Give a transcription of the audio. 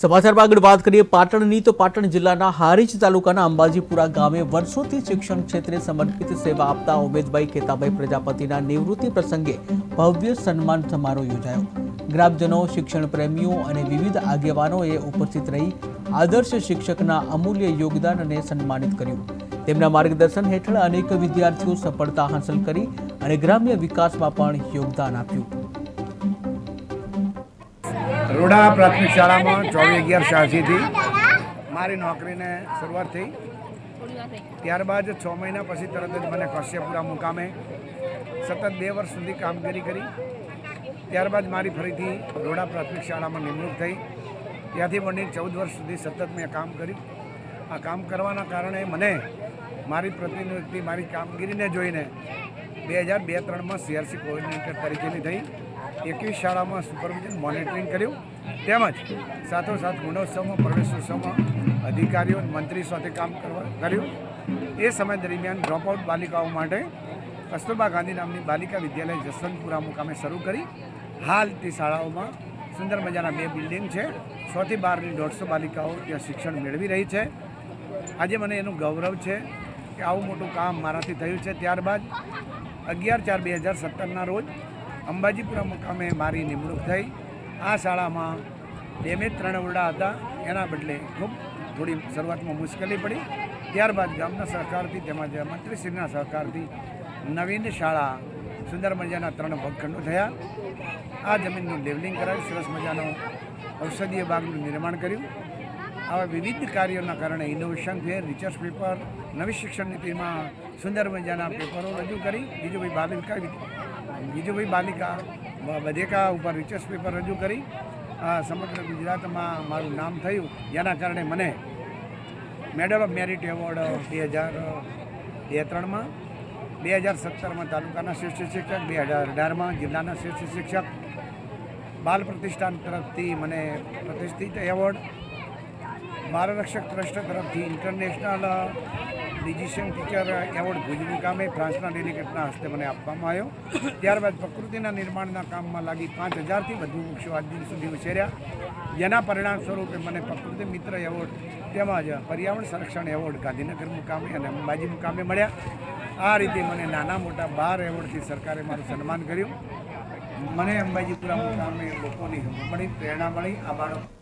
સમાચારમાં આગળ વાત કરીએ પાટણની, તો પાટણ જિલ્લાના હારીજ તાલુકાના અંબાજીપુરા ગામે વર્ષોથી શિક્ષણ ક્ષેત્રે સમર્પિત સેવા આપતા ઉમેદભાઈ કેતાભાઈ પ્રજાપતિના નિવૃત્તિ પ્રસંગે ભવ્ય સન્માન સમારોહ યોજાયો. ગ્રામજનો, શિક્ષણ પ્રેમીઓ અને વિવિધ આગેવાનોએ ઉપસ્થિત રહી આદર્શ શિક્ષકના અમૂલ્ય યોગદાનને સન્માનિત કર્યું. તેમના માર્ગદર્શન હેઠળ અનેક વિદ્યાર્થીઓ સફળતા હાંસલ કરી અને ગ્રામ્ય વિકાસમાં પણ યોગદાન આપ્યું. રોડા પ્રાથમિક શાળામાં ચોવીસ અગિયાર છ્યાસીથી મારી નોકરીને શરૂઆત થઈ. ત્યારબાદ છ મહિના પછી તરત જ મને કશ્યપુરા મુકામે સતત બે વર્ષ સુધી કામગીરી કરી. ત્યારબાદ મારી ફરીથી રોડા પ્રાથમિક શાળામાં નિમણૂક થઈ. ત્યાંથી મને ચૌદ વર્ષ સુધી સતત મેં કામ કર્યું. આ કામ કરવાના કારણે મને મારી પ્રતિનિધિ, મારી કામગીરીને જોઈને બે હજાર બે ત્રણમાં સીઆરસી કોઓર્ડિનેટર તરીકેની થઈ. એકવીસ શાળામાં સુપરવિઝન મોનિટરિંગ કર્યું. તેમજ સાથોસાથ ગુણોત્સવમાં, પ્રવેશોત્સવમાં અધિકારીઓ મંત્રી સાથે કામ કરવા કર્યું. એ સમય દરમિયાન ડ્રોપઆઉટ બાલિકાઓ માટે કસ્તુરબા ગાંધી નામની બાલિકા વિદ્યાલય જસવંતપુરા મુકામે શરૂ કરી. હાલ તે શાળાઓમાં સુંદર મજાના બે બિલ્ડિંગ છે. સોથી બારની દોઢસો બાલિકાઓ ત્યાં શિક્ષણ મેળવી રહી છે. આજે મને એનું ગૌરવ છે કે આવું મોટું કામ મારાથી થયું છે. ત્યારબાદ અગિયાર ચાર બે હજાર સત્તરના રોજ અંબાજીપુરા મુકામે મારી નિમણૂક થઈ. આ શાળામાં બે ત્રણ ઓરડા હતા. એના બદલે ખૂબ થોડી શરૂઆતમાં મુશ્કેલી પડી. ત્યારબાદ ગામના સહકારથી તેમજ મંત્રીશ્રીના સહકારથી નવીન શાળા સુંદર મજાના ત્રણ ભાગખંડો થયા. આ જમીનનું લેવલિંગ કરાવી સરસ મજાનો ઔષધીય બાગનું નિર્માણ કર્યું. આવા વિવિધ કાર્યોના કારણે ઇનોવેશન ફેર રિસર્ચ પેપર નવી શિક્ષણ નીતિમાં સુંદર મજાના પેપરો રજૂ કરી. બીજું બીજુભાઈ બાલિકા બીજુભાઈ બાલિકા, બ- બધેકા ઉપર રિસર્ચ પેપર રજૂ કરી. સમગ્ર ગુજરાતમાં મારું નામ થયું. જેના કારણે મને મેડલ ઓફ મેરિટ એવોર્ડ બે હજાર બે ત્રણમાં બે હજાર સત્તરમાં તાલુકાના શ્રેષ્ઠ શિક્ષક બે હજાર અઢારમાં જિલ્લાના શ્રેષ્ઠ શિક્ષક. બાલ પ્રતિષ્ઠાન તરફથી મને પ્રતિષ્ઠિત એવોર્ડ બાળ ટ્રસ્ટ તરફથી ઇન્ટરનેશનલ ડિજિશન ટીચર એવોર્ડ ભુજની કામે ફ્રાન્સના ડેલિગેટના હસ્તે મને આપવામાં આવ્યો. ત્યારબાદ પ્રકૃતિના નિર્માણના કામમાં લાગી પાંચ હજારથી વધુ વૃક્ષો આજ દિન સુધી ઉછેર્યા. જેના પરિણામ સ્વરૂપે મને પ્રકૃતિ મિત્ર એવોર્ડ તેમજ પર્યાવરણ સંરક્ષણ એવોર્ડ ગાંધીનગર મુકામે અને અંબાજી મુકામે મળ્યા. આ રીતે મને નાના મોટા બાર એવોર્ડથી સરકારે મારું સન્માન કર્યું. મને અંબાજીપુરા મુકામે લોકોની મળી પ્રેરણા મળી. આ બાળકો